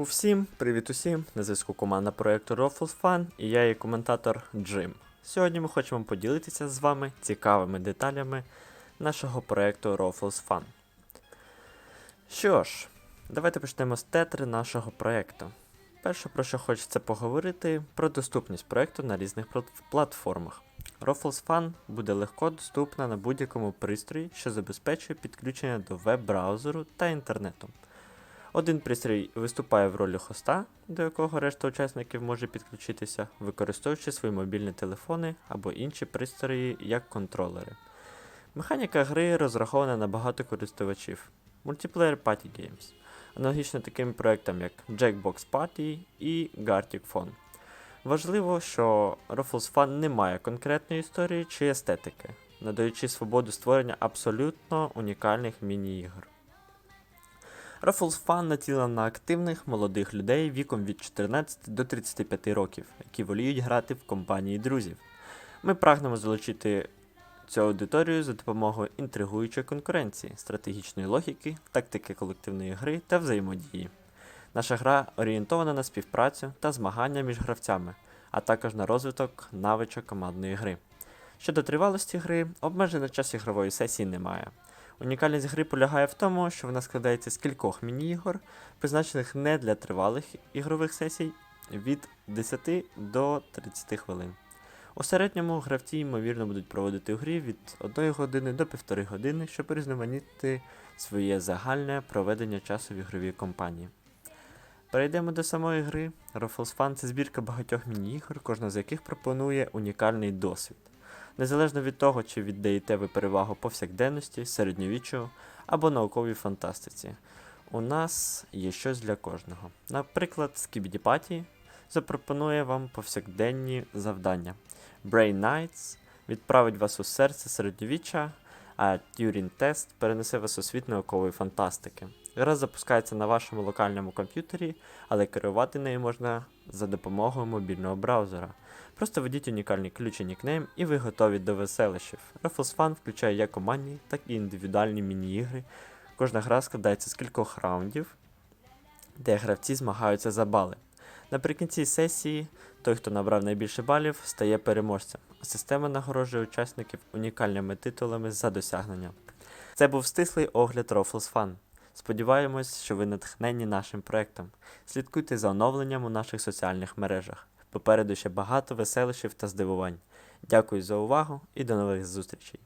зв'язку всім, привіт усім! На зв'язку команда проєкту Ruffles Fun і я її коментатор Джим. Сьогодні ми хочемо поділитися з вами цікавими деталями нашого проєкту Ruffles Fun. Що ж, давайте почнемо з тетри нашого проєкту. Перше, про що хочеться поговорити, про доступність проєкту на різних платформах. Ruffles Fun буде легко доступна на будь-якому пристрої, що забезпечує підключення до веб-браузеру та інтернету. Один пристрій виступає в ролі хоста, до якого решта учасників може підключитися, використовуючи свої мобільні телефони або інші пристрої як контролери. Механіка гри розрахована на багато користувачів. Multiplayer Party Games, аналогічно таким проектам як Jackbox Party і Gartic Phone. Важливо, що Ruffles Fun не має конкретної історії чи естетики, надаючи свободу створення абсолютно унікальних міні-ігор. Ruffles Fun націлена на активних молодих людей віком від 14 до 35 років, які воліють грати в компанії друзів. Ми прагнемо залучити цю аудиторію за допомогою інтригуючої конкуренції, стратегічної логіки, тактики колективної гри та взаємодії. Наша гра орієнтована на співпрацю та змагання між гравцями, а також на розвиток навичок командної гри. Щодо тривалості гри, обмежень час ігрової сесії немає. Унікальність гри полягає в тому, що вона складається з кількох міні-ігор, призначених не для тривалих ігрових сесій від 10 до 30 хвилин. У середньому гравці, ймовірно, будуть проводити у грі від 1 години до 1,5 години, щоб різноманітнити своє загальне проведення часу в ігровій компанії. Перейдемо до самої гри. Ruffles Fun – це збірка багатьох міні-ігор, кожна з яких пропонує унікальний досвід. Незалежно від того, чи віддаєте ви перевагу повсякденності, середньовіччю або науковій фантастиці, у нас є щось для кожного. Наприклад, Скібідіпаті запропонує вам повсякденні завдання. Brain Nights відправить вас у серце середньовіччя, а Turing Test перенесе вас у світ наукової фантастики. Гра запускається на вашому локальному комп'ютері, але керувати нею можна за допомогою мобільного браузера. Просто введіть унікальний ключ і нікнейм, і ви готові до веселищів. Ruffles Fun включає як командні, так і індивідуальні міні-ігри. Кожна гра складається з кількох раундів, де гравці змагаються за бали. Наприкінці сесії той, хто набрав найбільше балів, стає переможцем, система нагороджує учасників унікальними титулами за досягнення. Це був стислий огляд Ruffles Fun. Сподіваємось, що ви натхнені нашим проектом. Слідкуйте за оновленням у наших соціальних мережах. Попереду ще багато веселищів та здивувань. Дякую за увагу і до нових зустрічей!